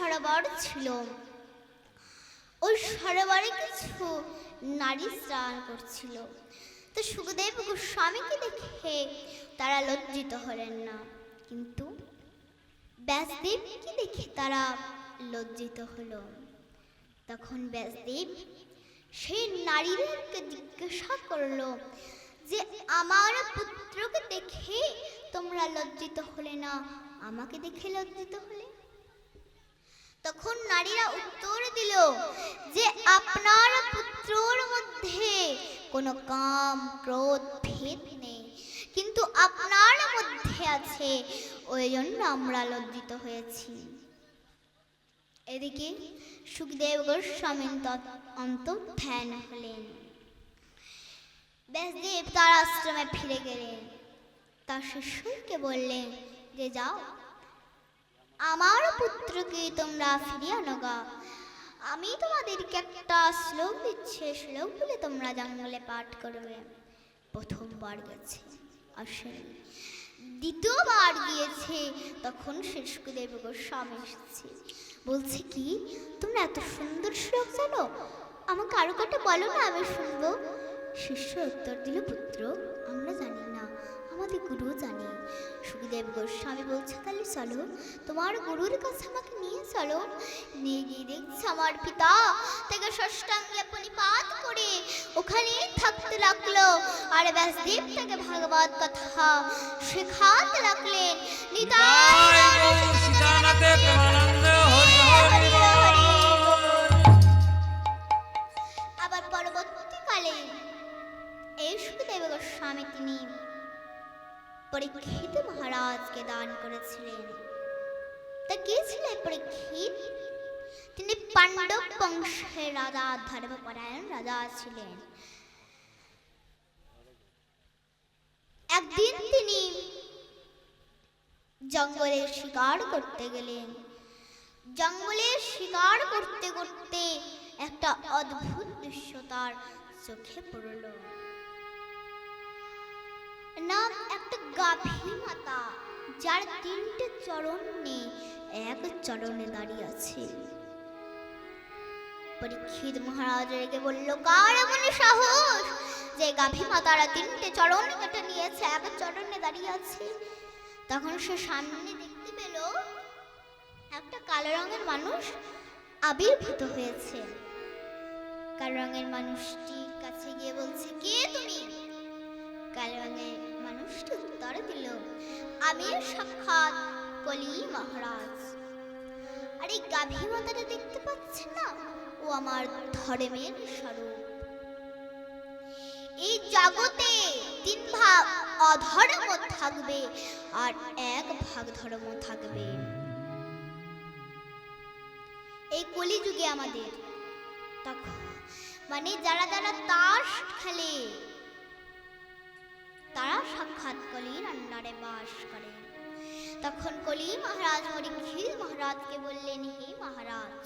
সরোবর ছিল। ওই সরোবরে কিছু নারী স্নান করছিল। তো সুখদেব গোস্বামীকে দেখে তারা লজ্জিত হলেন না। কিন্তু ব্যাসদেবকে দেখে তারা লজ্জিত হলো। তখন ব্যাসদেব সেই নারীদেরকে জিজ্ঞাসা করল যে, আমার পুত্রকে দেখে তোমরা লজ্জিত হলে না? আমাকে দেখে লজ্জিত হলে? তখন নারীরা উত্তর দিল যে আপনার পুত্রর মধ্যে কোনো কাম, ক্রোধ, ভেদ নেই। কিন্তু আপনার মধ্যে আছে, ওই জন্য আমরা লজ্জিত হয়েছি। এদিকে সুখদেব গোস্বামীর গোস্বামী অন্তর্ধ্যান হলেন। ব্যাসদেব তার আশ্রমে ফিরে গেলেন। তার শিষ্যকে বললেন যে যাও আমার পুত্রকে তোমরা ফিরিয়ে আনো গা। আমি তোমাদেরকে একটা শ্লোক দিচ্ছে শ্লোকগুলি তোমরা জঙ্গলে পাঠ করবে। প্রথমবার গেছে, আসেনি। দ্বিতীয়বার গিয়েছে, তখন শেষকুদেব গোস্বামী এসেছে। বলছে কি, তোমরা এত সুন্দর শ্লোক জানো? আমাকে আরও কটা বলো না, আমি শুনব। শিষ্য উত্তর দিল, পুত্র, আমরা জানি আমাদের গুরু জানে সুখদেব গোস্বামী বলছে তাহলে চলো তোমার গুরুর কাছে আমাকে নিয়ে চলো নিয়ে গিয়ে দেখছে আমার পিতা তাকে ষষ্ঠাঙ্গে পরিপাত করে ওখানে থাকতে লাগল আর ব্যাসদেব তাকে ভাগবত কথা শেখাতে লাগলেন। আবার পরবর্তীকালে এই সুখদেব গোস্বামী তিনি পরীক্ষিত মহারাজকে দান করেছিলেন। তা কে ছিলেন পরীক্ষিত? তিনি পাণ্ডব বংশের রাজা, ধর্মপরায়ণ রাজা ছিলেন। একদিন তিনি জঙ্গলে শিকার করতে গেলেন। জঙ্গলে শিকার করতে করতে একটা অদ্ভুত দৃশ্য তার চোখে পড়ল। নাম একটা গাভী মাতা যার তিনটে চরণ নেই, এক চরণে দাঁড়িয়ে আছে। পরীক্ষিত মহারাজ রেগে বলল, কার এমন সাহস যে গাভী মাতারা তিনটে চরণ কেটে নিয়েছে, এক চরণে দাঁড়িয়ে আছে? তখন সে সামনে দেখতে পেল, একটা কালো রঙের মানুষ আবির্ভূত হয়েছে। কালো রঙের মানুষটি কাছে গিয়ে বলছে, কে তুমি? কালো মানুষটি উত্তর দিল, আমি সাক্ষাৎ কলি মহারাজ। আরে গাভী মাতাটা দেখতে পাচ্ছেন না? ও আমার ধর্মের স্বরূপ। এই জগতে তিন ভাগ অধর্ম থাকবে আর এক ভাগ ধর্ম থাকবে। এই কলিযুগে আমাদের, তখন মানে যারা যারা তাস খেলে তারা সাক্ষাৎ কলির আন্নারে বাস করে। তখন কলি মহারাজ পরীক্ষিত মহারাজকে বললেন, হে মহারাজ,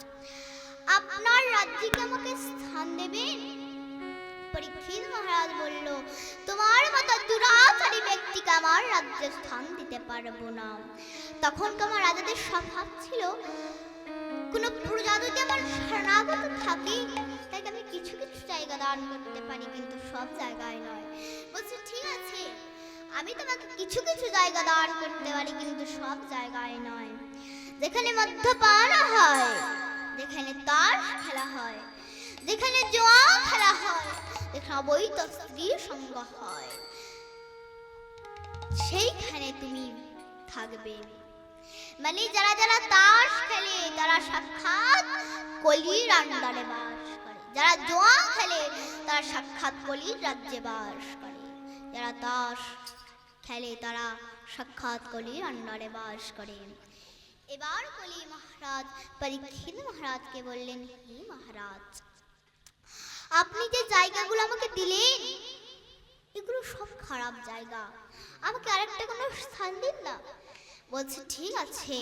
আপনার রাজ্যে কি আমাকে স্থান দেবেন? পরীক্ষিত মহারাজ বলল, তোমার মতো দুরাচারী ব্যক্তিকে আমার রাজ্যে স্থান দিতে পারব না। তখন তোমার রাজাদের স্বভাব ছিল, কোনো প্রজা যদি আমার শরণাগত থাকে, তাকে আমি কিছু কিছু জায়গা দান করতে পারি, কিন্তু সব জায়গায় নয়। বলছে, ঠিক আছে। আমি তোমাকে কিছু কিছু জায়গা দান করতে পারি, কিন্তু সব জায়গায় নয়। যেখানে মদ্যপান হয়, যেখানে তাস খেলা হয়, যেখানে জোয়া খেলা হয়, যেখানে অবৈধ স্ত্রী সঙ্গ হয়, সেইখানে তুমি থাকবে। মানে যারা যারা তাস খেলে, তারা সাক্ষাৎ কলির আন্ডারে বাস করে। যারা জোয়া খেলে, তারা সাক্ষাৎ কলির রাজ্যে বাস করে। যারা তাস খেলে তারা সাক্ষাৎ কলির আন্ডারে বাস করে। এবার কলি মহারাজ, পরীক্ষিত মহারাজকে বললেন, হে মহারাজ, আপনি যে জায়গাগুলো আমাকে দিলেন, এগুলো সব খারাপ জায়গা। আমাকে আরেকটা কোনো স্থান দিন না? বলছে, ঠিক আছে।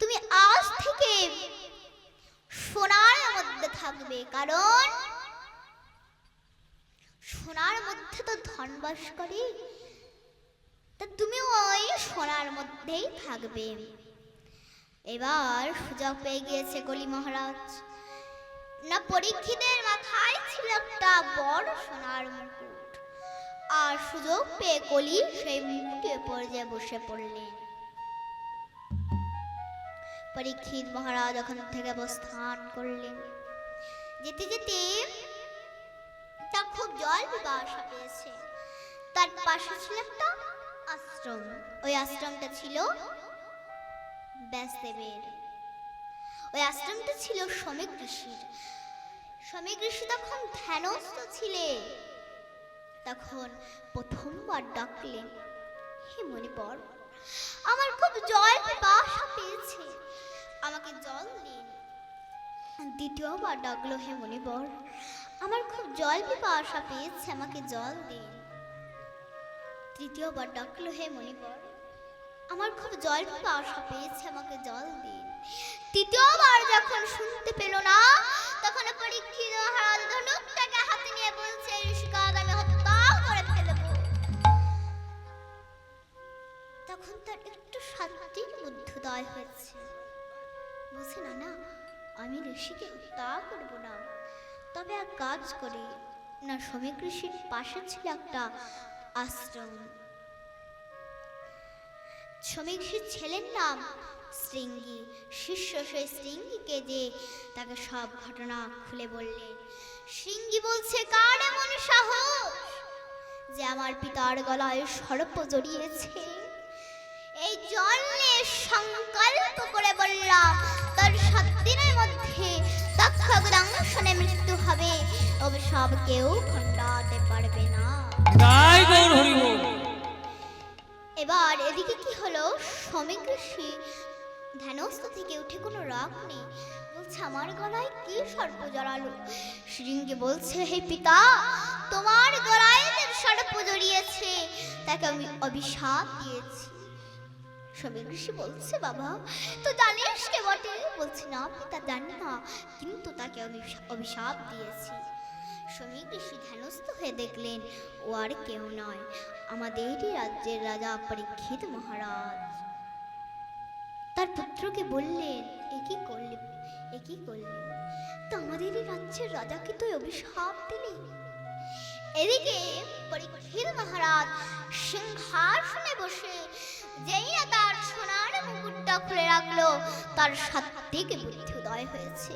তুমি আজ থেকে সোনার মধ্যে থাকবে, কারণ সোনার মধ্যে তো ধন বাস করে, তা তুমি ওই সোনার মধ্যেই থাকবে। এবার সুযোগ পেয়ে গিয়েছে কলি মহারাজ। না পরীক্ষিতের মাথায় ছিল একটা বড় সোনার মুকুট, আর সুযোগ পেয়ে কলি সেই মুকুটের উপর যে বসে পড়লেন। পরীক্ষিত মহারাজ ওখান থেকে অবস্থান করলেন। যেতে যেতে তা খুব জল পিপাসা পেয়েছে। তার পাশে ছিল একটা আশ্রম। ওই আশ্রমটা ছিল ব্যাসদেবের। ওই আশ্রমটা ছিল শ্রমিক ঋষির। শ্রমিক ঋষি তখন ধ্যানস্থ ছিলেন তখন প্রথমবার ডাকলেন, হে মণিপর আমার খুব জল পিপাসা পেয়েছে। আমাকে জল দিন। দ্বিতীয়বার ডাকলো, হে মণিবর আমার খুব জল পিপাসা পেয়েছে আমাকে জল দিন তৃতীয়বার ডাকলো, হে মণিবর, আমার খুব জল পিপাসা পেয়েছে আমাকে জল দিন তৃতীয়বার যখন শুনতে পেল না, তখন পরীক্ষিত মহারাজ ধনুকটাকে হাতে নিয়ে বলছে ঋষিকাদ আমি হত্যা করে ফেলব। তখন তার একটু শান্তির বুদ্ধোদয় হয়েছে। বুঝে না না, আমি ঋষিকে হত্যা করব না। তবে এক কাজ করি। না, শ্রমিক ঋষির পাশে ছিল একটা আশ্রম। শ্রমিক ঋষির ছেলের নাম শৃঙ্গি। শিষ্য সেই শৃঙ্গিকে যে তাকে সব ঘটনা খুলে বললেন শৃঙ্গি বলছে, কার এমন সাহস যে আমার পিতার গলায় সর্প জড়িয়েছে? এই জল নিয়ে সংকল্প করে বললাম, তার সাত দিনের দংশনে মৃত্যু হবে। অভিশাপ কেউ খণ্ডাতে পারবে না। তাই গৌর হরি এবার এদিকে কি হলো? শ্রমিক ঋষি ধ্যানস্থ থেকে উঠে কোনো রাগ নেই। বলছে আমার গলায় কি সর্প জড়ালো? শৃঙ্গে বলছে হে পিতা তোমার গলায় যে সর্প জড়িয়েছে। তাকে আমি অভিশাপ দিয়েছি। শ্রমিক ঋষি বলছে, বাবা, তো জানিস কে বটে? বলছে, না পিতা জানি না, কিন্তু তাকে আমি অভিশাপ দিয়েছি। শ্রমিক ঋষি ধ্যানস্থ হয়ে দেখলেন, ও আর কেউ নয়, আমাদেরই রাজ্যের রাজা পরীক্ষিত মহারাজ। তার পুত্রকে বললেন, এ কি করলে, এ কি করলে? তো আমাদেরই রাজ্যের রাজাকে তুই অভিশাপ দিলি? এদিকে পরীক্ষিত মহারাজ সিংহাসনে বসে যেই না তার সোনার মুকুটটা খুলে রাখল, তার সাত্বিক বুদ্ধি উদয় হয়েছে।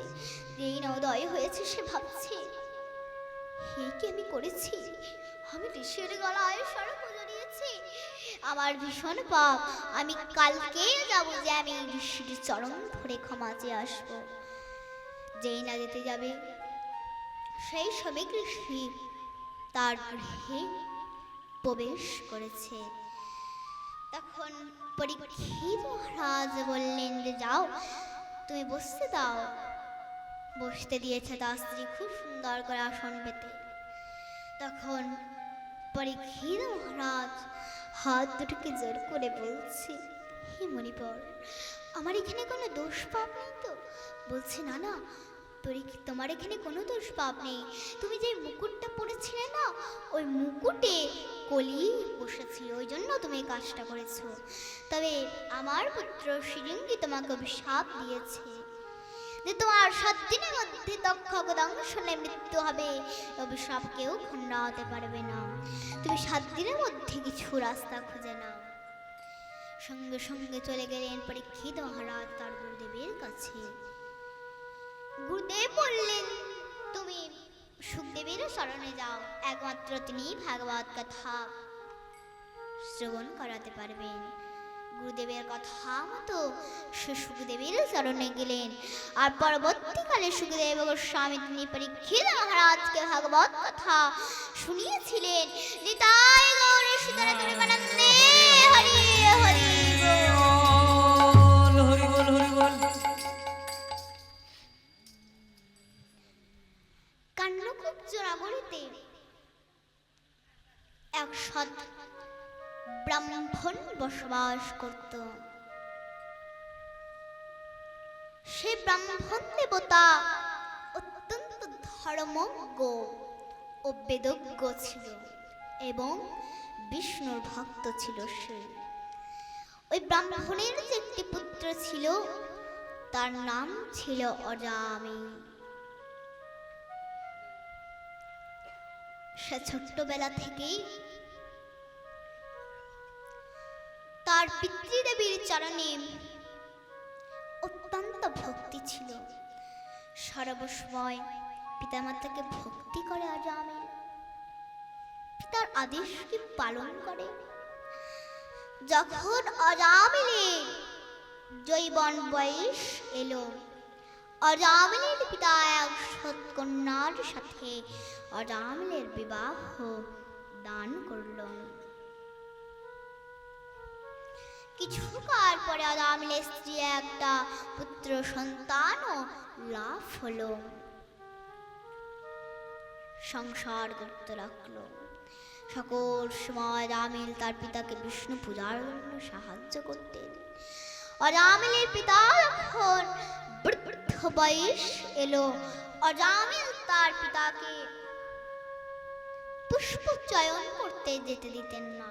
যেই না উদয় হয়েছে সে ভাবছে, হে কি আমি করেছি? আমি ঋষির গলায় সরপ জড়িয়েছি আমার ভীষণ পাপ। আমি কালকে যাব যে আমি ঋষির চরণ ধরে ক্ষমা চেয়ে আসব। যেই না যেতে যাবে, সেই শ্রমিক ঋষি তার গৃহে প্রবেশ করেছে। তখন পরীক্ষিত মহারাজ বললেন যে যাও, তুমি বসতে দাও। বসতে দিয়েছে তার স্ত্রী খুব সুন্দর করে আসন পেতে। তখন পরীক্ষিত মহারাজ হাত দুটোকে জোর করে বলছে, হে মণিপর আমার এখানে কোনো দোষ পাপ নেই তো? বলছে, না না পরীক্ষিত তোমার এখানে কোনো দোষ পাপ নেই? তুমি যে মুকুটটা পরেছিলে না, ওই মুকুটে কলি বসেছিল ওই জন্য তুমি এই কাজটা করেছ। তবে আমার পুত্র শিরিঙ্গি তোমাকে অভিশাপ দিয়েছে। যে তোমার সাত দিনের মধ্যে তক্ষক দংশনে মৃত্যু হবে, অভিশাপ কেউ খণ্ডাতে পারবে না। তুমি সাত দিনের মধ্যে কিছু রাস্তা খুঁজে নাও। সঙ্গে সঙ্গে চলে গেলেন পরীক্ষিত মহারাজ তার গুরুদেবের কাছে। গুরুদেব বললেন তুমি সুখদেবের শরণে যাও, একমাত্র তিনি ভাগবত কথা শ্রবণ করাতে পারবেন। গুরুদেবের কথা মতো সে সুখদেবের চরণে গেলেন। আর পরবর্তীকালে সুখদেব গোস্বামী তিনি পরীক্ষিত মহারাজকে ভাগবত কথা শুনিয়েছিলেন। নিতাই গৌর প্রেমানন্দে হরি হরি। বসবাস করত। সে ব্রাহ্মণ দেবতা অত্যন্ত ধর্মজ্ঞ ও বেদজ্ঞ ছিল এবং বিষ্ণুর ভক্ত ছিল সে। ওই ব্রাহ্মণের যে একটি পুত্র ছিল, তার নাম ছিল অজামি। সে ছোট্টবেলা থেকেই তার পিতৃদেবীর চরণে অত্যন্ত ভক্তি ছিল। সর্বসময় পিতামাতাকে ভক্তি করে অজামি পিতার আদেশকে পালন করে? যখন অজামিলের জৈবন বয়স এলো অজামিলের পিতা এক সৎকন্যার সাথে অজামিলের বিবাহ দান করল। কিছুকাল পরে অজামিলের স্ত্রী একটা পুত্র সন্তানও লাভ হলো। সংসার করতে লাগল। সকল সময় রামিল তার পিতাকে বিষ্ণু পূজার জন্য সাহায্য করতেন। অজামিলের পিতা যখন বৃদ্ধ বয়স এলো। অজামিল তার পিতাকে পুষ্প চয়ন করতে যেতে দিতেন না।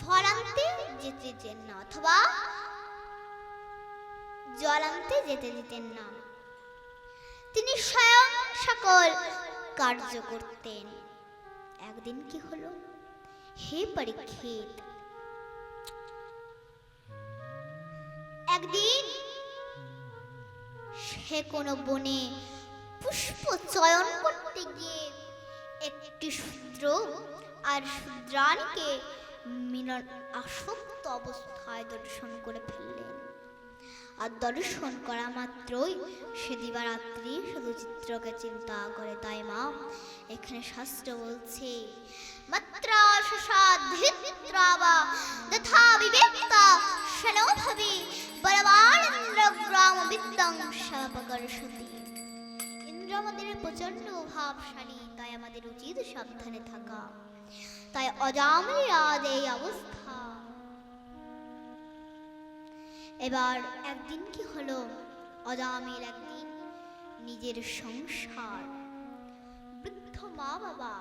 ফল আনতে যেতে দিতেন না, অথবা জল আনতে যেতে দিতেন না। তিনি স্বয়ং সকল কার্য করতেন। একদিন কি হলো? হে পরীক্ষিত। একদিন সে কোনো বনে পুষ্প চয়ন করতে গিয়ে একটি শূদ্র আর শূদ্রাণীকে মিলন আসক্ত অবস্থায় দর্শন করে ফেললেন। আর দর্শন করা মাত্রই সে দিবারাত্রি শুধু চিত্রকে চিন্তা করে, তাই মা, এখানে শাস্ত্র বলছে মাত্রা তথা আমাদের প্রচণ্ড ভাবশালী, তাই আমাদের উচিত সাবধানে থাকা। তাই অজামির আজ এই অবস্থা। এবার একদিন কি হলো? অজামিল একদিন নিজের সংসার। বৃদ্ধ মা বাবা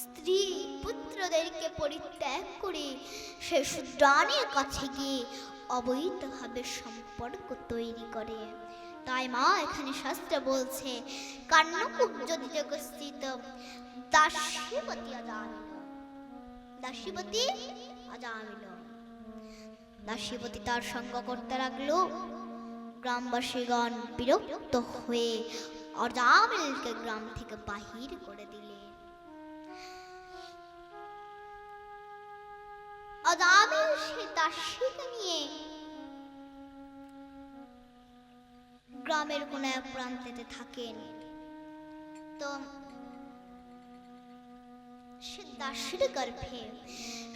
স্ত্রী পুত্রদেরকে পরিত্যাগ করে সে শুদ্রানের কাছে গিয়ে অবৈধভাবে সম্পর্ক তৈরি করে। তাই মা এখানে শাস্ত্র বলছে কান্নকুব যদি জগস্থিত দাসীপতি অজামিল। দাসীপতি অজামিল। দাসীপতি তার সঙ্গ করতে লাগল। গ্রামবাসীগণ বিরক্ত হয়ে অজামিলকে গ্রাম থেকে বাহির করে দিলেন অজামিল সে দাসীকে নিয়ে গ্রামের কোন এক প্রান্তেতে থাকেন। তো সে দাসীর গর্ভে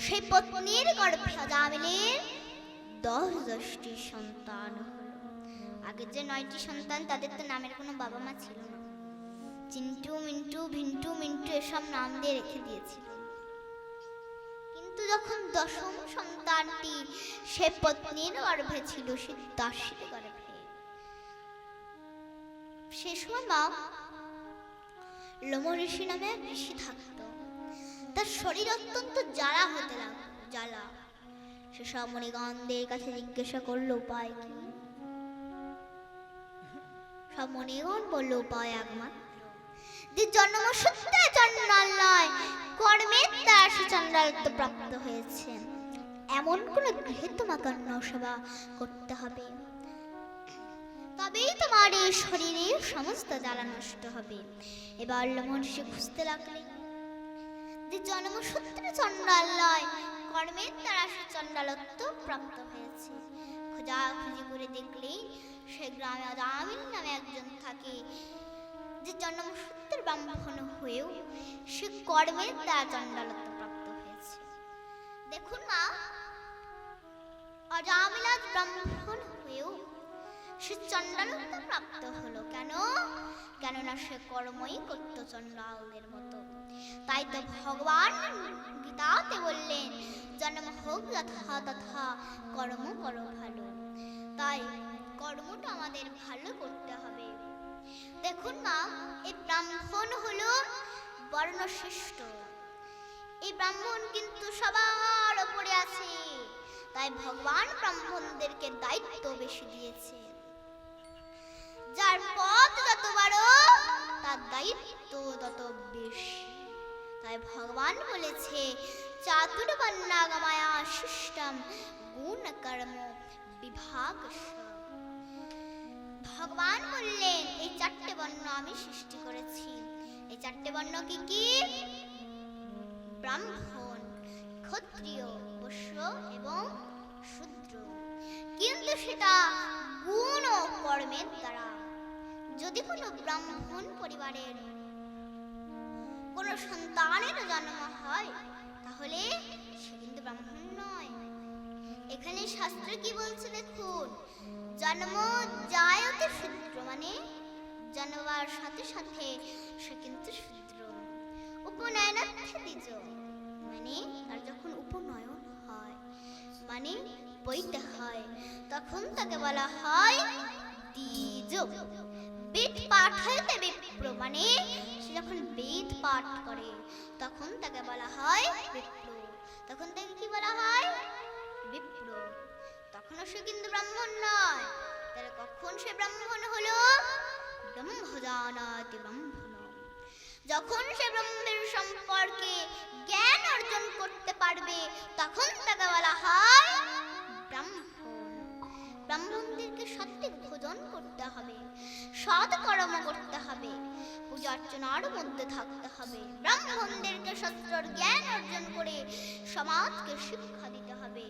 সেই পত্নীর গর্ভে অজামিলের দশ দশটি সন্তান আগের যে নয়টি সন্তান, তাদের তো নামের কোনো বাবা মা ছিল না। চিন্টু, মিন্টু, ভিন্টু, মিন্টু এসব নাম দিয়ে রেখে দিয়েছিল। কিন্তু যখন দশম সন্তানটি সে পত্নীর গর্ভে ছিল, সে দাসীর গর্ভে সে সময় মা লোম ঋষি নামে এক ঋষি থাকতো। তার শরীর অত্যন্ত জ্বালা হতে লাগল জ্বালা। সেসব মণিগণদের কাছে জিজ্ঞাসা করল, উপায় কি? সব মণিগণ বলল, উপায় একমাত্র। যে জন্মসূত্রে চন্ডাল নয় কর্মের দ্বারা সে চন্ডালত্ব প্রাপ্ত হয়েছে। এমন কোন গৃহে তোমাকে অন্ন করতে হবে। তবেই তোমার এই শরীরের সমস্ত জ্বালা নষ্ট হবে। এবার মনুষ্য খুঁজতে লাগলেন যে জন্মসূত্রে চন্ডাল নয় কর্মের দ্বারা সে চন্ডালত্ব প্রাপ্ত হয়েছে। খোঁজা খুঁজি করে দেখলেই সে গ্রামে অজামিল নামে একজন থাকে, যে জন্মসূত্রের ব্রাহ্মণ হয়েও সে কর্মের দ্বারা চন্ডালত্ব প্রাপ্ত হয়েছে। দেখুন মা অজামিলাজ ব্রাহ্মণ হয়েও সে চন্ডালত্ব প্রাপ্ত হলো কেন? কেননা সে কর্মই করতো চন্ডালদের মতো। তাই তো ভগবান গীতাতে বললেন, জন্ম হোক যথা তথা, কর্ম করো ভালো। তাই কর্মটা আমাদের ভালো করতে হবে। দেখুন মা এই ব্রাহ্মণ হলো বর্ণশ্রেষ্ঠ। এই ব্রাহ্মণ কিন্তু সবার ওপরে আছে। তাই ভগবান ব্রাহ্মণদেরকে দায়িত্ব বেশি দিয়েছে। যার পথ যত বড়, তার দায়িত্ব তত বেশি। তাই ভগবান বলেছে চাতুর্বর্ণাগমায়া শিষ্টম গুণ কর্ম বিভাগ ভগবান বললেন, এই চারটে বর্ণ আমি সৃষ্টি করেছি। এই চারটে বর্ণ কি কি? ব্রাহ্মণ, ক্ষত্রিয়, বৈশ্য এবং শূদ্র। কিন্তু সেটা গুণ ও কর্মের দ্বারা। যদি কোনো ব্রাহ্মণ পরিবারের কোনো সন্তানের জন্ম হয়, তাহলে সে কিন্তু ব্রাহ্মণ নয়। এখানে শাস্ত্র কি বলছে দেখুন? জন্ম জায়তে শূদ্র মানে জন্মার সাথে সাথে সে কিন্তু শূদ্র। উপনয়নার্থে মানে তার যখন উপনয়ন হয় মানে বইতে হয়, তখন তাকে বলা হয় দ্বিজ। বেদ পাঠ হইতে বিপ্র মানে যখন বেদ পাঠ করে, তখন তাকে বলা হয় বিপ্র তখন তাকে কি বলা হয়? বিপ্র তখনও সে কিন্তু ব্রাহ্মণ নয়। তাহলে কখন সে ব্রাহ্মণ হলো? ব্রহ্মজানাতি ব্রাহ্মণ। যখন সে ব্রহ্মের সম্পর্কে জ্ঞান অর্জন করতে পারবে, তখন তাকে বলা হয় ব্রাহ্মণ। ব্রাহ্মণদেরকে সত্যি ভোজন করতে হবে। সৎ কর্ম করতে অর্চনার মধ্যে থাকতে হবে। ব্রাহ্মণদেরকে সত্যর জ্ঞান অর্জন করে সমাজকে শিক্ষা দিতে হবে।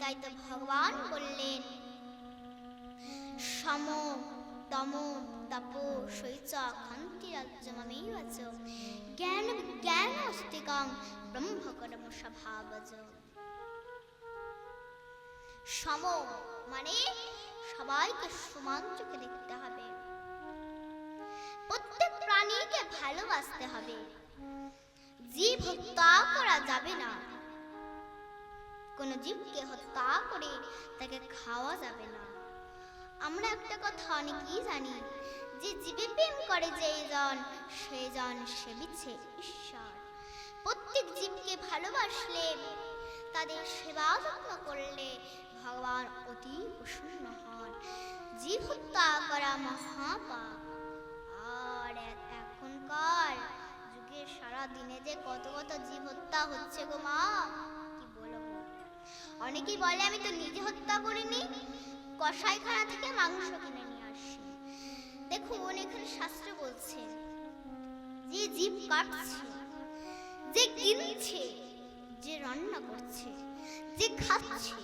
তাই তো ভগবান বললেন, সম তম তপ, শৈচ, খান্তি রাজ্যমেব চ জ্ঞান বিজ্ঞান অস্তিকাং ব্রহ্মকর্ম স্বভাবজ। সম মানে সবাইকে সমান চোখে দেখতে হবে। প্রত্যেক প্রাণীকে ভালোবাসতে হবে। জীব হত্যা করা যাবে না। কোন জীবকে হত্যা করে তাকে খাওয়া যাবে না। আমরা একটা কথা অনেকেই জানি, যে জীবে প্রেম করে যেই জন সেই জন সেবিছে ঈশ্বর। প্রত্যেক জীবকে ভালোবাসলে, তাদের সেবা যত্ন করলে ভগবান অতি প্রসন্ন হন। জীব হত্যা করা মহাপাপ। এখনকার যুগে সারা দিনে যে কত কত জীব হত্যা হচ্ছে গো মা, কি বলব অনেকেই বলে, আমি তো নিজে হত্যা করিনি, কসাইখানা থেকে মাংস কিনে নিয়ে আসি। দেখুন এখানে শাস্ত্র বলছে, যে জীব কাটছে, যে কিনছে, যে রান্না করছে, যে খাচ্ছে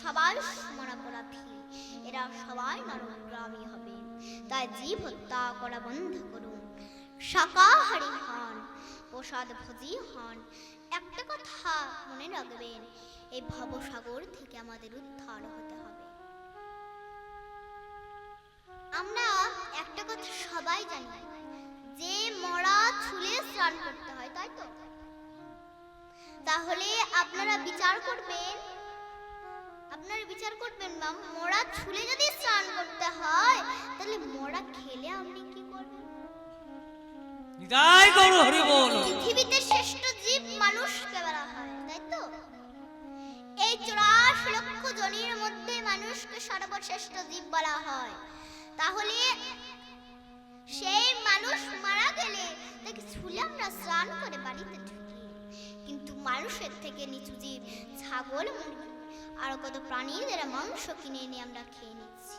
সবাই সমান অপরাধী। এরা সবাই নরগ্রামী হবে। তাই জীব হত্যা করা বন্ধ করুন। শাকাহারী হন প্রসাদ ভোজি হন। একটা কথা মনে রাখবেন, এই ভবসাগর থেকে আমাদের উদ্ধার হতে হবে। আমরা একটা কথা সবাই জানি, যে মরা ছুলে স্নান করতে হয়, তাই তো? তাহলে আপনারা বিচার করবেন। আপনারা বিচার করবেন মা মরা ছুলে যদি স্নান করতে হয়, তাহলে মরা খেলে আপনি কি নিতাই গৌর হরি বল। পৃথিবীতে শ্রেষ্ঠ জীব মানুষকে বলা হয় তাই তো? এই চৌরাশি লক্ষ জনের মধ্যে মানুষকে সর্বশ্রেষ্ঠ জীব বলা হয়। তাহলে সেই মানুষ মারা গেলে তাকে ছুলে আমরা স্নান করে বাড়িতে ঢুকি। কিন্তু মানুষের থেকে নিচু জীব ছাগল মুরগি আর কত প্রাণীদের মাংস কিনে এনে আমরা খেয়ে নিচ্ছি।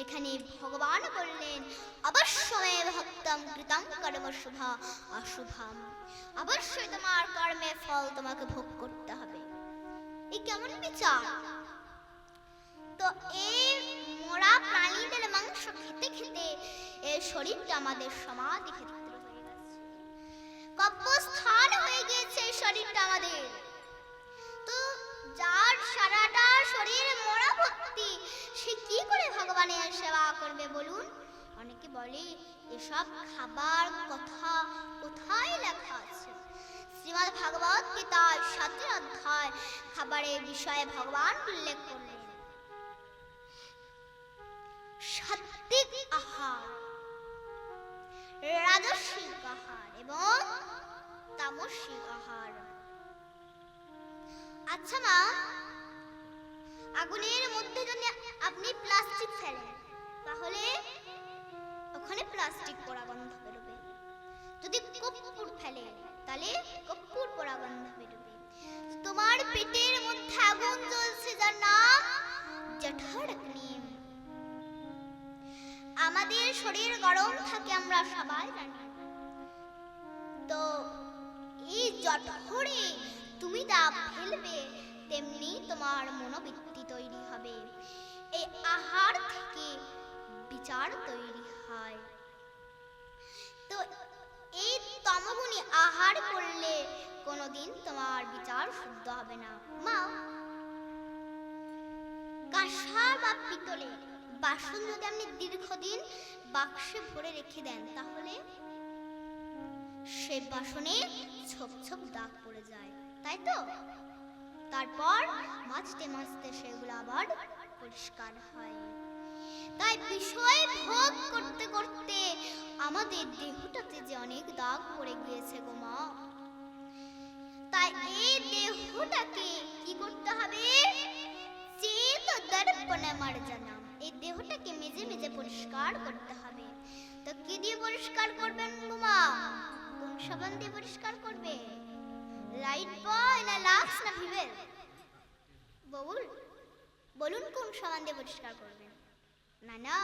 এখানে ভগবান বললেন অবশ্যই ভক্তম কৃতম কর্ম শুভা, অশুভম। অবশ্যই তোমার কর্মের ফল তোমাকে ভোগ করতে হবে। এই কেমন বিচার? তো এই মোরা প্রাণীদের মাংস খেতে খেতে এই শরীরটা আমাদের সমাধি ক্ষেত্র হয়ে গেছে। কব্যস্থান হয়ে গিয়েছে এই শরীরটা আমাদের। তো যার সারাটা শরীর মোড়া ভর্তি সে কি করে ভগবানের সেবা করবে বলুন? অনেকে বলে, এসব খাবার কথা কোথায় লেখা আছে? শ্রীমদ্ ভাগবত গীতার সাতের অধ্যায়, খাবারের বিষয়ে ভগবান উল্লেখ করলেন। সাত্বিক আহার, রাজস্বিক আহার এবং তামসিক আহার। আচ্ছা মা। আগুনের মধ্যে যদি আপনি প্লাস্টিক ফেলেন, তাহলে ওখানে প্লাস্টিক পোড়া গন্ধ বেরোবে। যদি কর্পূর ফেলে তাহলে কর্পূর পোড়া গন্ধ বেরোবে। তোমার পেটের মধ্যে আগুন জ্বলছে, যার নাম জঠরাগ্নি আমাদের শরীর গরম থাকে, আমরা সবাই জানি। তো এই জঠরে তুমি যা ফেলবে, তেমনি তোমার মনোবৃত্তি তৈরি হবে। এই আহার থেকে বিচার তৈরি হয়। তো এই তমগুণী আহার করলে কোনোদিন তোমার বিচার শুদ্ধ হবে না। মা কাঁসা বা পিতলে বাসন যদি আপনি দীর্ঘদিন বাক্সে ভরে রেখে দেন, তাহলে সে বাসনে ছোপ ছোপ দাগ পড়ে যায়। তাই তো তারপর মাজতে মাজতে সেগুলো আবার পরিষ্কার হয়। তাই বিষয় ভোগ করতে করতে আমাদের দেহটাতে যে অনেক দাগ পড়ে গিয়েছে গো মা। তাই এই দেহটাকে কি করতে হবে? চেত দর্পণে মার জানাম। এই দেহটাকে মেজে মেজে পরিষ্কার করতে হবে। তো কি দিয়ে পরিষ্কার করবেন গো মা? কোন সাবান দিয়ে পরিষ্কার করবে নৈবয়না বলুন কোন সমান্দে পরিষ্কার করবেন? না না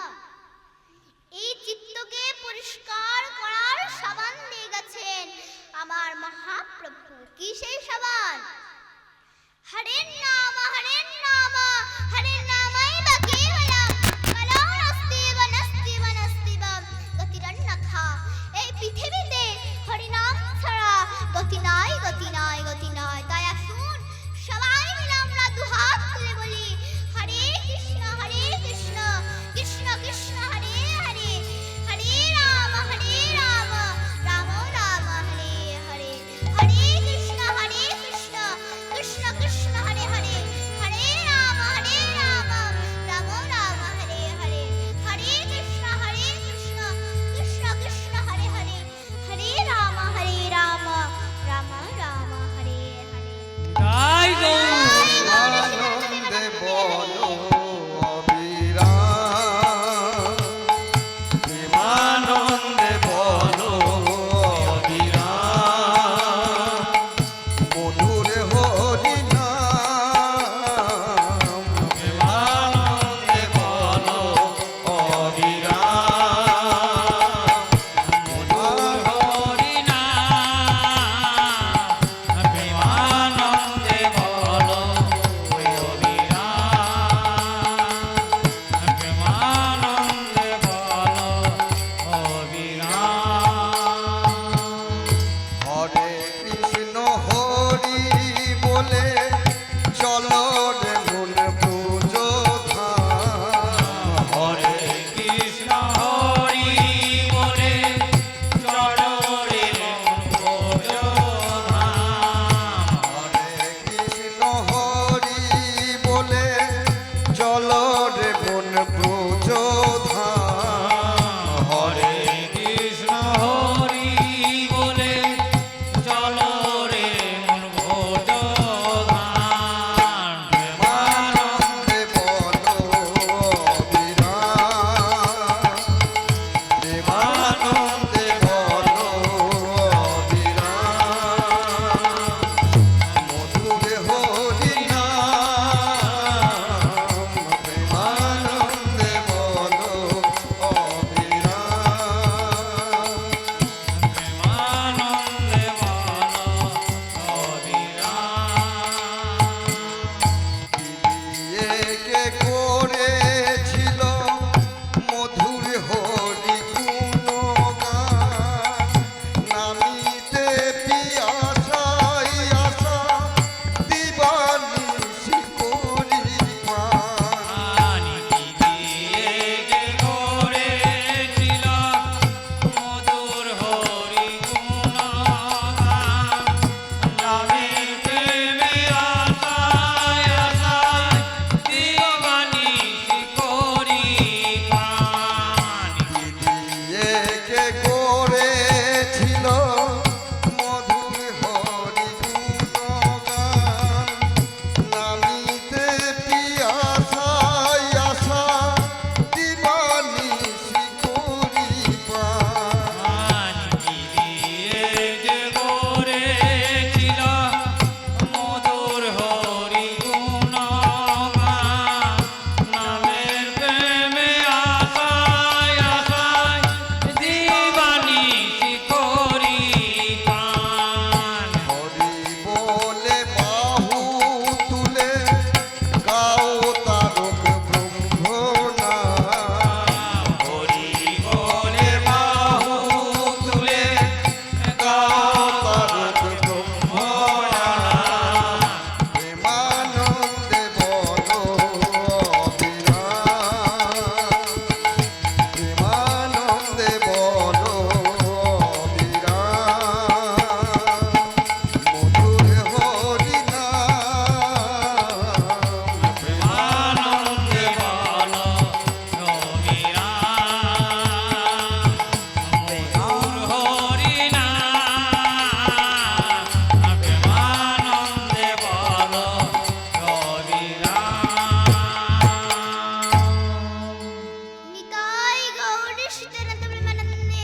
এই চিত্তকে পরিষ্কার করার সাবান দিয়ে গেছেন আমার মহাপ্রভু। কি সেই সাবান নাম নাম নামাই পৃথিবীতে হরিনাম ছাড়া গতি নাই গতি নাই।